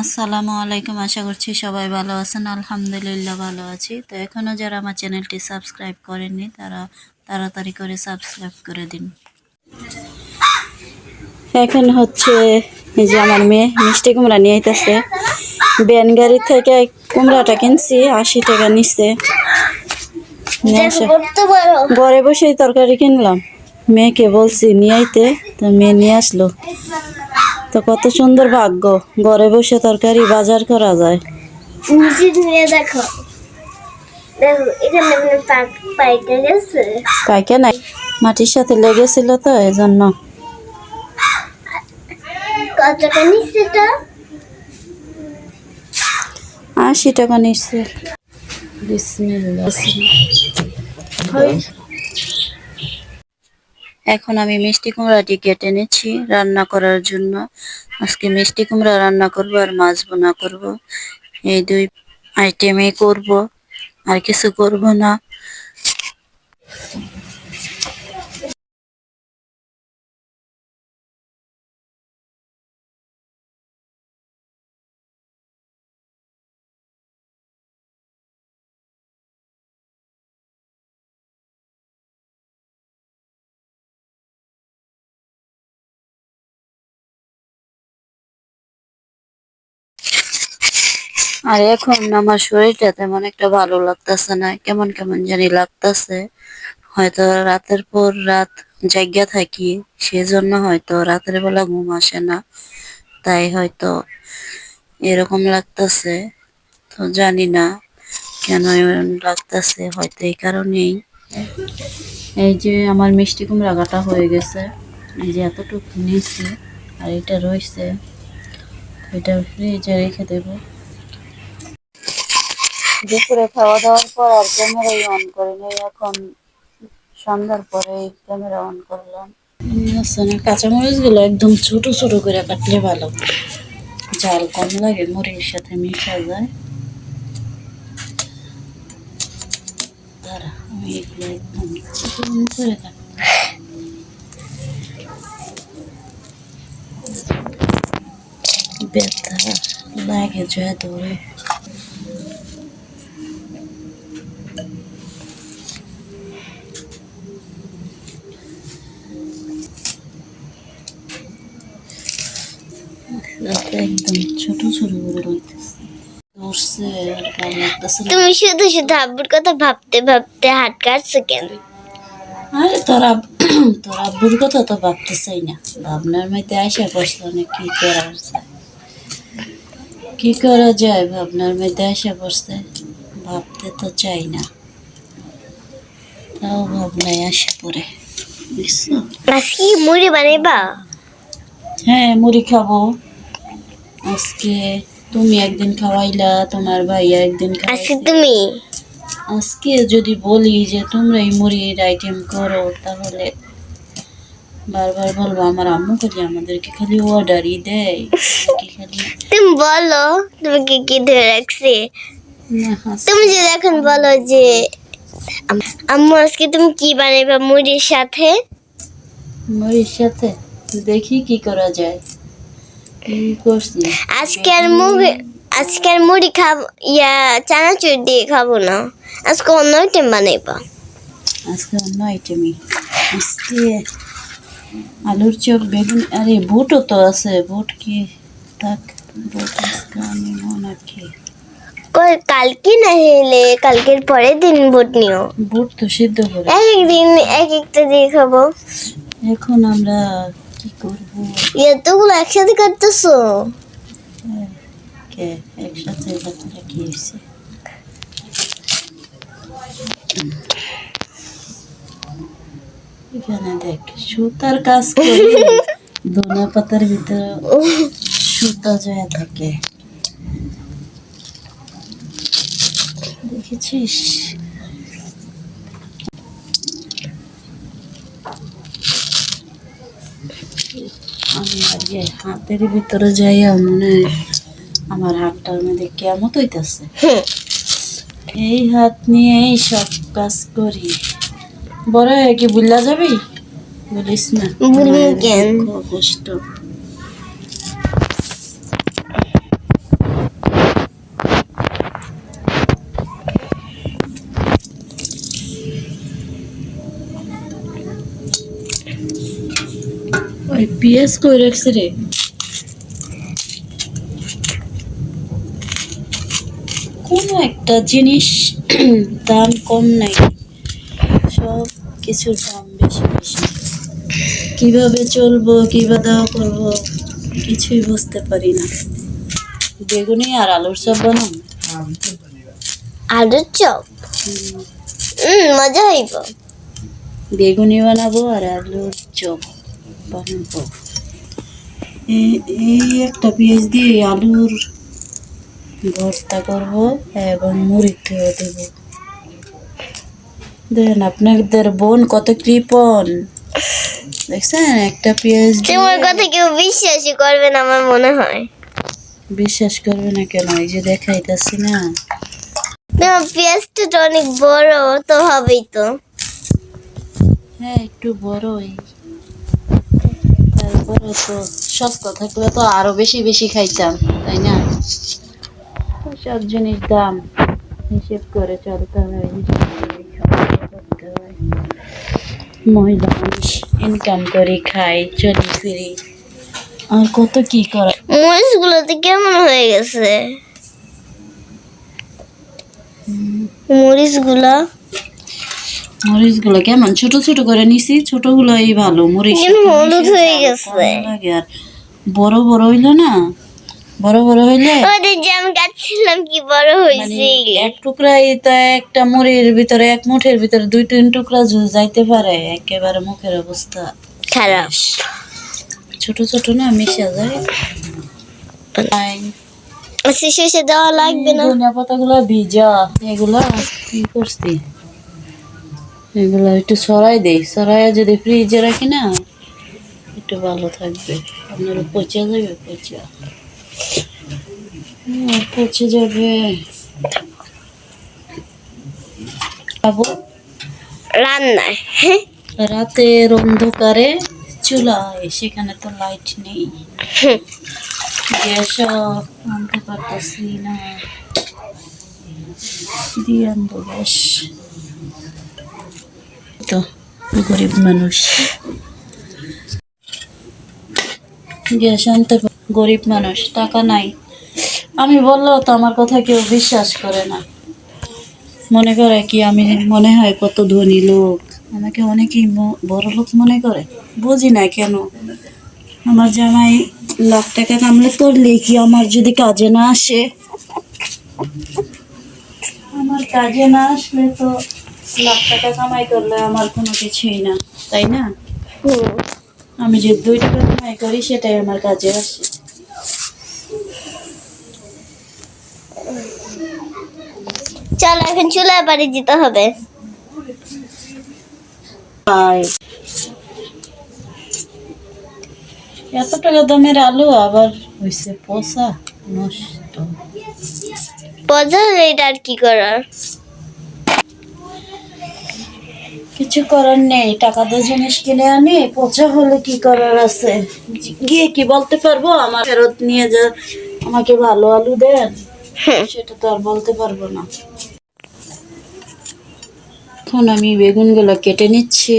আসসালামু আলাইকুম, আশা করছি সবাই ভালো আছেন। আলহামদুলিল্লাহ ভালো আছি। তো এখনও যারা আমার চ্যানেলটি সাবস্ক্রাইব করেননি, তারা তাড়াতাড়ি করে সাবস্ক্রাইব করে দিন। এখন হচ্ছে যে আমার মেয়ে, মিষ্টি কুমড়া নিয়ে আইতেছে। ব্যান গাড়ি থেকে কুমড়াটা কিনছি, আশি টাকা নিচ্ছে। ঘরে বসেই তরকারি কিনলাম। মেয়েকে বলছি, নিয়ে আইতে। তো মেয়ে নিয়ে আসলো। তো কত সুন্দর ভাগ্য। ঘরে বসে তরকারি বাজার করা যায়। নিচে নিয়ে দেখো। পাইকে নাই। মাটির সাথে লেগেছিল তো এই জন্য আশি টাকা নিচ্ছে। এখন আমি মিষ্টি কুমড়াটি কেটে নিচ্ছি রান্না করার জন্য। আজকে মিষ্টি কুমড়া রান্না করব আর মাছ বোনা করব। এই দুই আইটেমই করব, আর কিছু করব না। আর এখন আমার শরীরটা তেমন একটা ভালো লাগতেছে না, কেমন কেমন জানি লাগতেছে। হয়তো রাতের পর রাত জায়গা থাকি, সেজন্য হয়তো রাতের বেলা ঘুম আসে না। তাই হয়তো এরকম লাগতেছে, তো জানি না কেন লাগতেছে, হয়তো এই কারণেই। এই যে আমার মিষ্টি কুমড়া কাটা হয়ে গেছে, এই যে এতটুকু নিয়েছি, আর এটা রয়েছে, এটা ফ্রিজে রেখে দেবো। দুপুরে খাওয়া দাওয়ার পর আর ক্যামেরাই অন করিনি। এখন সন্ধ্যার পরে ক্যামেরা অন করলাম। কাঁচামরিচগুলো একদম ছোট ছোট করে কাটলে ভালো। জাল কম লাগে, মুড়ির সাথে মিশা যায়। আমি এগুলো একদম চিকন ব্যথা লাগে যায় ধরে। একদম ছোট ছোট করে লাগতেছে তুমি শুধু শুধু আব্বুর কথা ভাবতে ভাবতে হাত কাটছো কেন? আরে তোর তোর আব্বুর কথা তো ভাবতে চাই না। ভাবনার মধ্যে আইসা পড়ছিল না কি করার যায়? কি করা যায় ভাবনার মধ্যে আইসা পড়ছে ভাবতে তো চাই না। তাও ভাবনায় আসে পড়ে বুঝছ? আজকে মুড়ি বানাইবা? হ্যাঁ মুড়ি খাব। আজকে তুমি একদিন খাওয়াইলা তোমার ভাইয়া একদিন আজকে তুমি? আজকে যদি বলি যে তোমরা এই মুড়ির আইটেম করো তাহলে বারবার বলব আমার আম্মু খালি আমাদেরকে খালি অর্ডারই দেয়। খালি তুমি বলো তুমি কি কি ধরে রাখছি? তুমি যদি এখন বলো যে আম্মু আজকে তুমি কি বানাইবা মুড়ির সাথে? মুড়ির সাথে? দেখি কি করা যায়। আজকে আর মুড়ি আজকে আর মুড়ি খাব ইয়া চানাচুর দিয়ে খাব না। আজকে অন্য আইটেম বানাইবা। আজকে অন্য আইটেমই আজকে আলুর চপ বেগুন আরে বুটও তো আছে। বুট কি? থাক বুট আজকে আমি মনে কি কই কালকে না হেলে কালকের পরের দিন ভোট নিও। বুট তো সিদ্ধ করে। এক একদিন এক একটা দিয়ে খাব। এখন আমরা কি একসাথে করতেছো কে? একসাথে কথাটা কি হয়েছে। এখানে দেখ, সুতার কাজ করি, ধনে পাতার ভিতরে সুতা জয়া থাকে। দেখেছিস? আমি আজকে হাতের ভিতরে যাইয়া মনে আমার হাতটার মধ্যে কেমন হইতাছে? এই হাত নিয়েই সব কাজ করি। বড় হয়ে কি বুল্লা যাবি? বলিস না। কেন? কষ্ট। পিএস কই রাখছে রে। কোনো একটা জিনিস দাম কম নাই। সব কিছুর দাম বেশি বেশি। কীভাবে চলবো কীভাবে দেওয়া করব কিছুই বুঝতে পারি না। বেগুনি আর আলুর চপ বানাম আলুর চপ? মজা হইব। বেগুনি বানাবো আর আলুর চপ। বানাবো এই- এই একটা পেঁয়াজ দিয়ে আলুর ভর্তা করব এবং মুড়ি খেয়ে দেব। দেখেন আপনাদের বোন কত কৃপন। দেখছেন একটা পেঁয়াজ তোমার কথা কেউ বিশ্বাসই করবে না আমার মনে হয়। বিশ্বাস করবে না কেন? এই যে দেখাইতেছি না। পেঁয়াজটা অনেক বড় তো হবেই তো। হ্যাঁ একটু বড়ই। তারপরে তো সস্তা থাকলে তো আরও বেশি বেশি খাইতাম তাই না? সব জিনিস দাম হিসেব করে চলতে হয় মহিলা মানুষ ইনকাম করি খাই চলি ফিরি। আর কত কি করে মরিচগুলো তো কেমন হয়ে গেছে? মরিচগুলো মরিচগুলো কেমন? ছোট ছোট করে নিছি ছোটগুলোই ভালো মরিচ হলুদ হয়ে গেছে। লাগে। আর বড় বড় হইল না? বড় বড় হইলে ওদের যে কাটছিলাম কি বড় মানে এক টুকরাই তো একটা মুড়ির ভিতরে এক মুঠের ভিতরে দুই তিন টুকরা যাইতে পারে। একেবারে মুখের অবস্থা খারাপ। ছোট ছোট না মিশে যায়। আচ্ছা শেষে দেওয়া লাগবে না? পাতাগুলো ভিজা এগুলা কি করছি? এগুলো একটু সরাই দেই। সরাই যদি ফ্রিজে রাখি না একটু ভালো থাকবে। আপনার পচে যাবে পচা। পচে যাবে। খাব? রান্নায় রাতের অন্ধকারে চুলায় সেখানে তো লাইট নেই। গ্যাস আনতে পারতেছি না। দিয়ে আনব গ্যাস তো, গরিব মানুষ। গ্যাস আনতে গরিব মানুষ, টাকা নাই। আমি বললেও তো আমার কথা কেউ বিশ্বাস করে না। মনে করে কি আমি মনে হয় কত ধনী লোক? আমাকে অনেকেই বড় লোক মনে করে? বুঝি না কেন? আমার জামাই লাখ টাকা কামলে করলে কি আমার যদি কাজে না আসে? আমার কাজে না আসলে তো লাখ টাকা কামাই করলে আমার কোনো কিছুই না তাই না। আমি যে দুই টাকা কামাই করি সেটাই আমার কাজে আসে। চলো এখন চুলায় বাড়ি যেতে হবে। এত টাকা দামের আলু আবার হয়েছে পচা নষ্ট। পচা হলে এটা আর কি করার? কিছু করার নেই টাকা দিয়ে জিনিস কিনে আনি পচা হলে কি করার আছে? গিয়ে কি বলতে পারব? আমার ফেরত নিয়ে যা আমাকে ভালো আলু দেন। হুম। সেটা তো আর বলতে পারব না। এখন আমি বেগুনগুলো কেটে নিচ্ছি।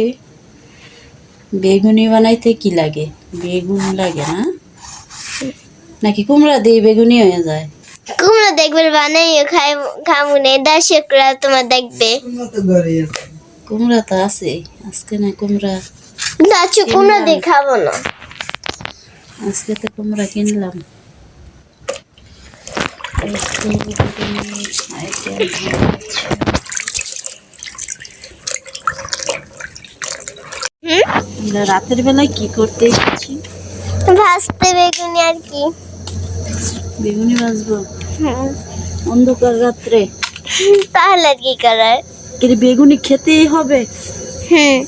বেগুনি বানাইতে কি লাগে? বেগুন লাগে না? নাকি কুমড়া দিয়ে বেগুনি হয়ে যায়? কুমড়া দেখবে বানাইও খাই খাব না দর্শকরা তোমার দেখবে। কুমড়া তো আছে আজকে না কুমড়া দাচু কুমড়া দিয়ে খাব না। আজকে তো কুমড়া কিনলাম। রাতের বেলায় কি করতে এসেছি? ভাজতে বেগুনি আর কি। বেগুনি ভাজবো। অন্ধকার রাত্রে। তাহলে আর কি করার? কিন্তু বেগুনি খেতেই হবে। হ্যাঁ।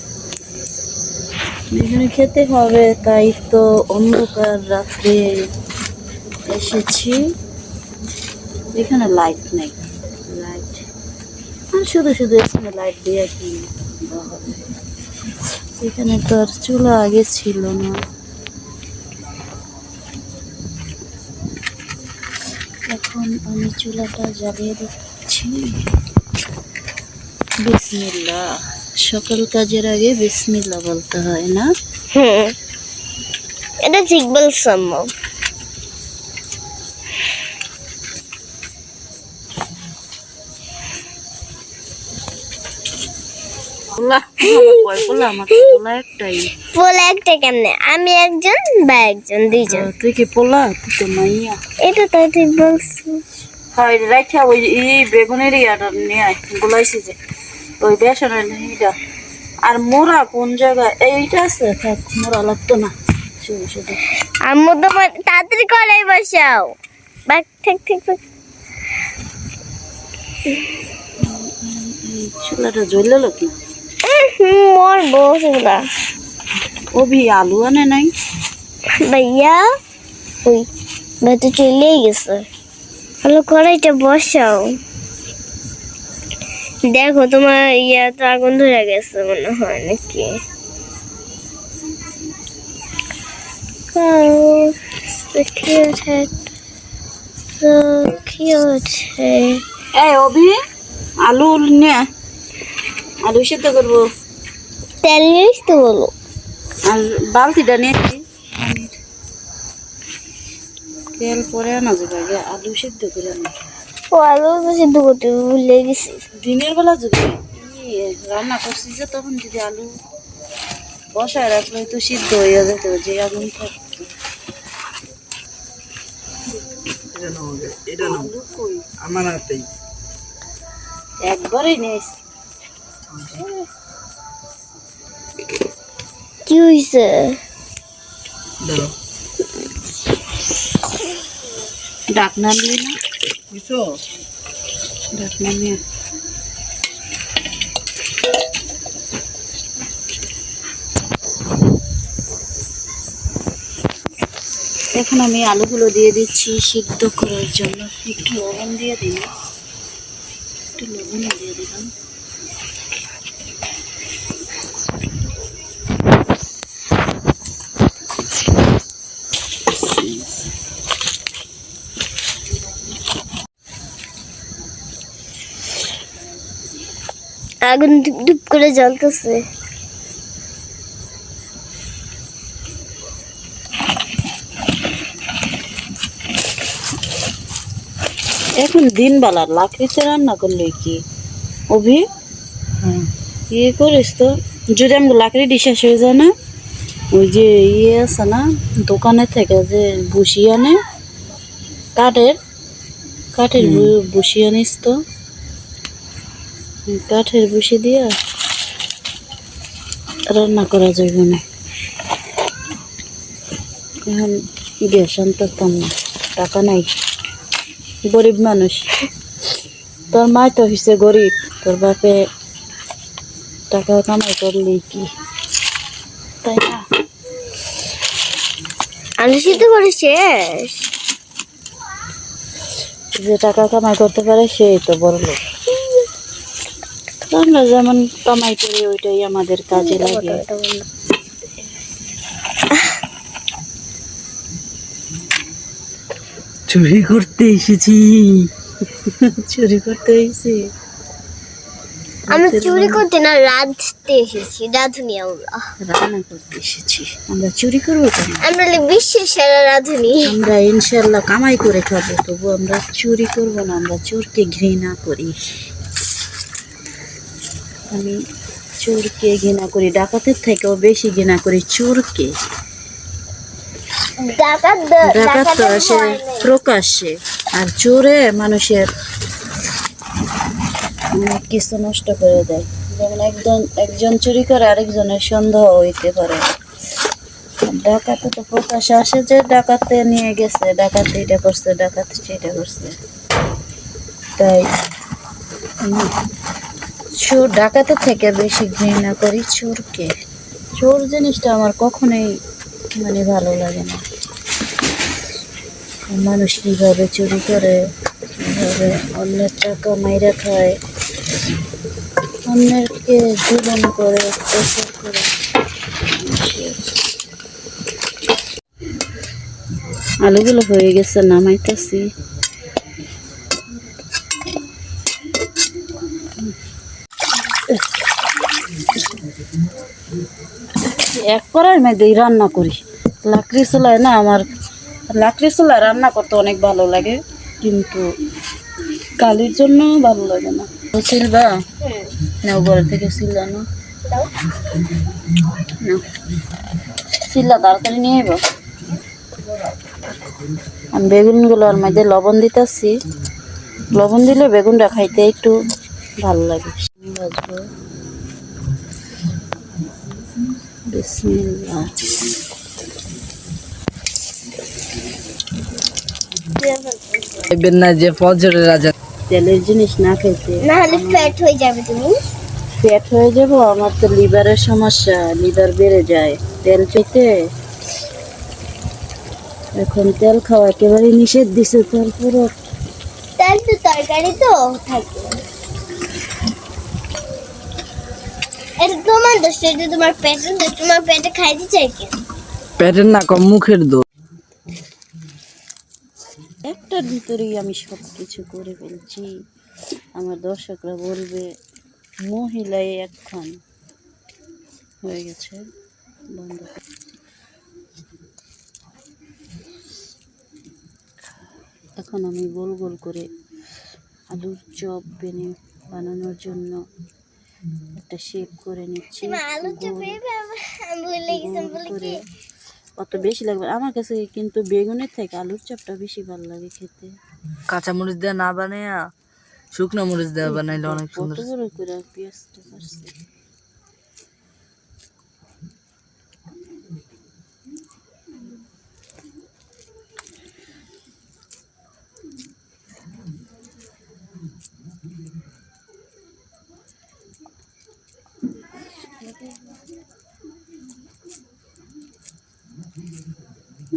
বেগুনি খেতে হবে তাই তো অন্ধকার রাতে এসেছি। এখানে লাইট নেই। লাইট আর শুধু শুধু এখানে লাইট দিয়ে কি হবে? এখানে তো আর চুলা আগে ছিল না। এখন আমি চুলাটা জ্বালিয়ে দিচ্ছি। বিসমিল্লাহ সকল কাজের আগে বিসমিল্লাহ বলতে হয় না? হুম। এটা ঠিক বলছো আম্মু পোলা একটা কেমনে? আমি একজন বা একজন দুইজন? তুই কি পোলা? তুই তো মাইয়া। এটা তো ঠিক বলছো। হয় রাইখা ওই এই বেগুনের ইয়াটা নিয়ে আয় গুলাইছি যে। ওই বেসনের আর মোরা কোন জায়গায়? এইটা আছে? থাক মোরা লাগতো না। শুধু শুধু আম্মু তো তাড়াতাড়ি কলাই বসাও। বাক ঠিক ঠিক ঠিক চুলাটা জ্বললে লোক না মরবো সেগুলা অভি আলু আনে নাই? ভাইয়া ওই চলেই গেছে। হলো কড়াইটা বসাও। দেখো তোমার ইয়া তো আগুন ধরে গেছে মনে হয় নাকি cute head. এই অভি আলু আয়। আলু সিদ্ধ করব তেল তো বলো আর বালতিটা নিয়ে তেল পরে আনা যাবে আগে আলু সিদ্ধ করে আনা ও আলু তো সিদ্ধ করতে ভুলে গেছি। দিনের বেলা যদি রান্না করছি যে তখন যদি আলু বসায় রাখলে তো সিদ্ধ হয়ে যেত যে আগুন থাকতো? আমার হাতেই। একবারই নিয়ে এসছি। কি হয়েছে ডাকনা নিয়ে না? এখন আমি আলুগুলো দিয়ে দিচ্ছি সিদ্ধ করার জন্য। একটু লবণ দিয়ে দিলাম। একটু লবণ দিয়ে দিলাম। আগুন ডুপ ডুপ করে জ্বলতেছে এখন দিন বেলা লাকড়িতে রান্না করলে কি অভি হ্যাঁ ইয়ে করিস তো যদি আমাকে লাকড়ি শেষ হয়ে যায় না ওই যে ইয়ে আছে না দোকানে থেকে যে বসিয়ে আনে কাঠের কাঠের বসিয়ে আনিস তো কাঠের বসি দিয়া রান্না করা যাবে না। এখন গ্যাস আনতাম না টাকা নাই। গরিব মানুষ। তোর মা তো হইছে গরিব তোর বাপে টাকা কামাই করলি কি? তাই না? আলু সিদ্ধ করে শেষ। যে টাকা কামাই করতে পারে সেই তো বড় লোক আমরা যেমন কামাই করি ওইটাই আমাদের কাজে লাগে। চুরি করতে এসেছি। চুরি করতে এসেছি। আমি চুরি করতে না রাঁধতে এসেছি রাঁধুনি আমরা। রান্না করতে এসেছি। আমরা চুরি করব কেন? আমরা বিশ্বের সেরা রাঁধুনি। আমরা ইনশাল্লাহ কামাই করে খাব তবু আমরা চুরি করব না আমরা চোরকে ঘৃণা করি। আমি চোরকে ঘৃণা করি ডাকাতের থেকেও বেশি ঘৃণা করি চোরকে। ডাকাত তো আসে প্রকাশ্যে আর চোরে মানুষের অনেক কিছু নষ্ট করে দেয়। যেমন একজন একজন চুরি করে আরেকজনের সন্দেহ হইতে পারে। ডাকাতে তো প্রকাশ্যে আসে যে ডাকাতে নিয়ে গেছে ডাকাতে এটা করছে ডাকাতে সেটা করছে। তাই চোর ডাকাতে থেকে বেশি ঘৃণা করি চোরকে। চোর জিনিসটা আমার কখনোই মানে ভালো লাগে না। মানুষ কীভাবে চুরি করে, কীভাবে অন্যের টাকা মাইরা খায় অন্যকে জুলুম করে করে। আলুগুলো হয়ে গেছে, নামাইতেছি। এক করার মধ্যেই রান্না করি। লাকড়ি চুলায় না আমার, লাকড়ি চুলায় রান্না করতে অনেক ভালো লাগে, কিন্তু কালির জন্য ভালো লাগে না। সিলবা নাও ঘরে থেকে সিলা না দাও সিল্লা তাড়াতাড়ি নিয়ে আইব। আমি বেগুনগুলোর মধ্যে লবণ দিতেছি। লবণ দিলে বেগুনটা খাইতে একটু ভালো লাগে। যে ফজরের রাজা তেলের জিনিস না খাইতে ফ্যাট হয়ে যাবে তুমি ফ্যাট হয়ে যাব আমার তো লিভারের সমস্যা লিভার বেড়ে যায় তেল খেতে এখন তেল খাওয়া একেবারে নিষেধ দিছে তারপরও তার তো তরকারি তো থাকে এটা তোমার দোষ এটা তোমার পেটের দোষ তোমার পেটে খাইতে চাই কেন পেটের না কম মুখের দোষ। একটার ভিতরেই আমি সব কিছু করে ফেলছি। আমার দর্শকরা বলবে মহিলাই এখন হয়ে গেছে বন্ধ। এখন আমি গোল গোল করে আলুর চপ বেনে বানানোর জন্য একটা শেপ করে নিচ্ছি অত বেশি লাগবে আমার কাছে কিন্তু বেগুনের থেকে আলুর চপটা বেশি ভালো লাগে খেতে। কাঁচা মরিচ দেওয়া না বানাইয়া শুকনো মরিচ দেওয়া বানাইলে অনেক সুন্দর। করে পেঁয়াজটা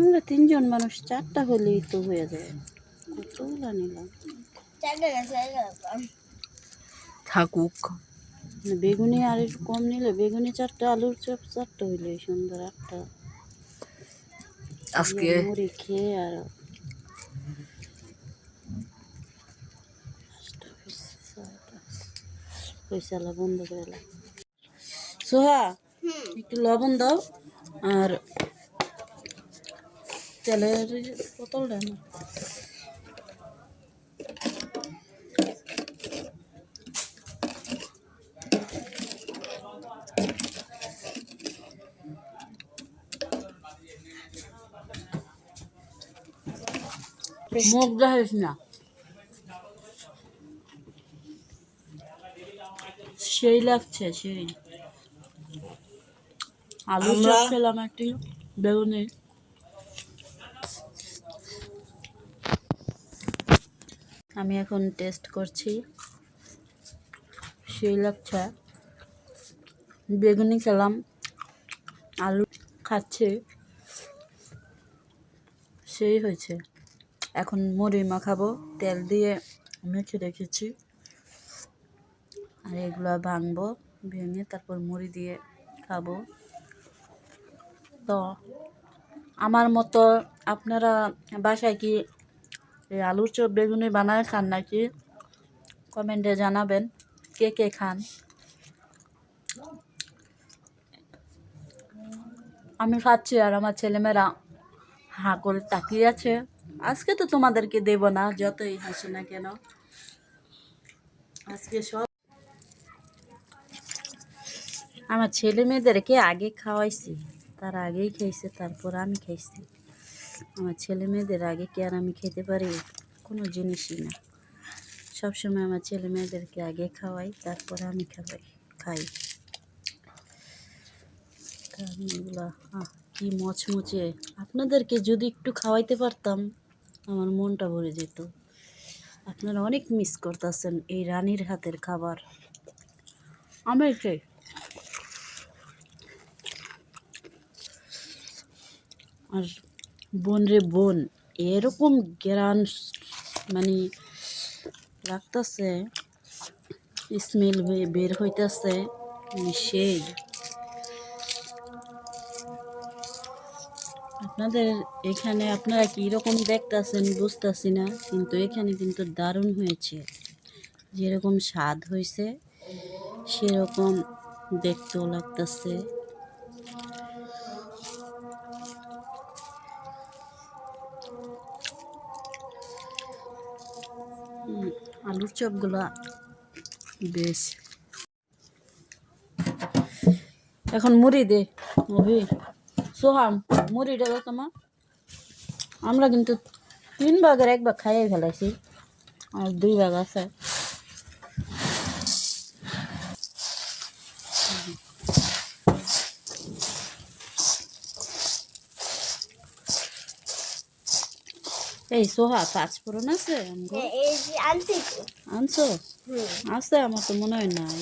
আমরা তিনজন মানুষ চারটা হলেই তো হয়ে যায়। কতগুলা নিলাম থাকুক। মানে বেগুনি আর একটু কম নিলে বেগুনি চারটা আলুর চপ চারটা হইলে সুন্দর একটা আজকে মুড়ি খেয়ে আর পয়সালা বন্ধ করে সোহা একটু লবণ দাও আর তেলের বোতলটা না মুখ দেখাইস না। সেই লাগছে সেই। আলু খেলাম একটি বেগুনি আমি এখন টেস্ট করছি। সেই লাগছে বেগুনি খেলাম, আলু খাচ্ছি, সেই হয়েছে। এখন মুড়ি মাখাবো, তেল দিয়ে মেখে রেখেছি। আর এগুলো ভাঙবো, ভেঙে তারপর মুড়ি দিয়ে খাব। তো আমার মতো আপনারা বাসায় কি এই আলুর চপ বেগুনি বানায় খান নাকি? কমেন্টে জানাবেন, কে কে খান? আমি খাচ্ছি আর আমার ছেলেমেয়েরা হাঁ করে তাকিয়ে আছে। আজকে তো তোমাদেরকে দেব না, যতই হাসি না কেন। আজকে সব আমার ছেলে মেয়েদেরকে আগে খাওয়াইছি, তার আগেই খেয়েছে তারপর আমি খাইছি। আমার ছেলে মেয়েদের আগে কি আর আমি খেতে পারি? কোনো জিনিসই না। সবসময় আমার ছেলে মেয়েদেরকে আগে খাওয়াই তারপর আমি খাওয়াই খাই। আমি এগুলা কি মচমচে। আপনাদেরকে যদি একটু খাওয়াইতে পারতাম আমার মনটা ভরে যেত। আপনারা অনেক মিস করতেছেন এই রানীর হাতের খাবার। আমি খাই আর বোন রে বোন, এরকম গ্রান মানে লাগতেছে, স্মেল বের হইতেছে সেই। আপনাদের এখানে আপনারা কি রকম দেখতেছেন বুঝতেছি না, কিন্তু এখানে কিন্তু দারুণ হয়েছে। যেরকম স্বাদ হয়েছে সেরকম দেখতেও লাগতেছে। আলুর চপগুলা। বেশ। এখন মুড়ি দে অভি সোহাম মুড়িটা দাও তোমার আমরা কিন্তু তিন ভাগের এক ভাগ খাইয়ে ফেলাইছি, আর দুই ভাগ আছে। এই সোহা পাঁচ ফোড়ন আছে আনছি আছে আমার তো মনে হয় নাই।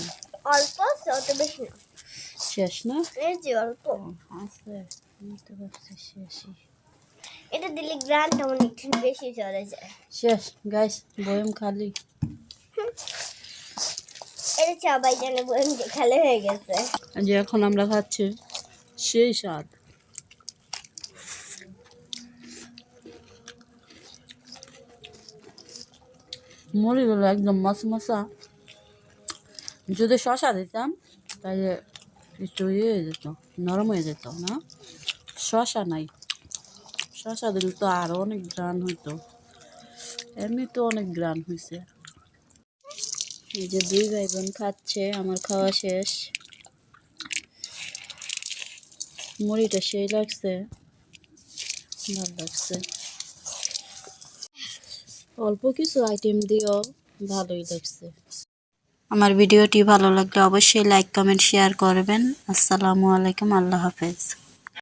অল্প অত বেশি না। শেষ না? এই যে অল্প। আছে। শেষই। এটা দিলে গ্রানটা অনেক বেশি চলে যায়। শেষ গাইস বয়ম খালি। এটা সবাই জানে বলেন যে খালি হয়ে গেছে। যে এখন আমরা খাচ্ছি সেই স্বাদ। মুড়িগুলো একদম মশা মশা যদি শশা দিতাম তাহলে একটু ইয়ে হয়ে যেত, নরম হয়ে যেত, না? শশা নাই। শশা দিলে তো আরও অনেক গ্রান হইতো। এমনি তো অনেক গ্রান হয়েছে এই যে দুই ভাই বোন খাচ্ছে, আমার খাওয়া শেষ। মুড়িটা সেই লাগছে, ভালো লাগছে। অল্প কিছু আইটেম দিয়েও ভালোই লাগছে আমার ভিডিওটি ভালো লাগলে অবশ্যই লাইক কমেন্ট শেয়ার করবেন। আসসালামু আলাইকুম, আল্লাহ হাফেজ।